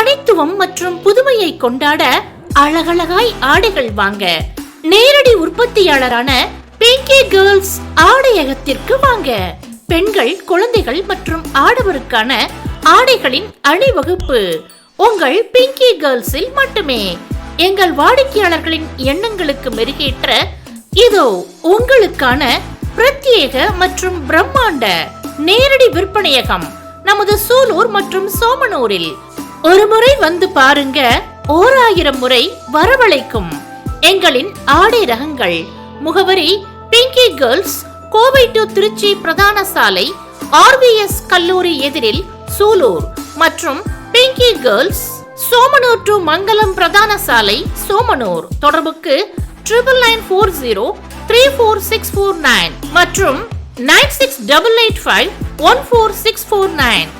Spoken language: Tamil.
தனித்துவம் மற்றும் புதுமையை கொண்டாட அழகழகாய் ஆடைகள் வாங்க. நேரடி உற்பத்தியாளரான பிங்கி கேர்ள்ஸ் ஆடையகத்திற்கு வாங்க. பெண்கள் குழந்தைகள் மற்றும் ஆடவருக்கான ஆடைகளின் அணிவகுப்பு. உங்கள் பிங்கி கேர்ள்ஸில் மட்டுமே. எங்கள் வாடிக்கையாளர்களின் எண்ணங்களுக்கு மெருகேற்ற இதோ உங்களுக்கான பிரத்யேக மற்றும் பிரம்மாண்ட நேரடி விற்பனையகம் நமது சூலூர் மற்றும் சோமனூரில். ஒரு முறை வந்து பாருங்க ஓர் ஆயிரம் முறை வரவழைக்கும். எங்களின் ஆடை ரகங்கள். முகவரி Pinky Girls Kovai to Trichy பிரதான சாலை ஆர்விஎஸ் கல்லூரி எதிரில் சூலூர் மற்றும் Pinky Girls Somanur to Mangalam பிரதான சாலை சோமனூர். தொடர்புக்கு triple nine four zero three four six four nine மற்றும் nine six double eight five one four six four nine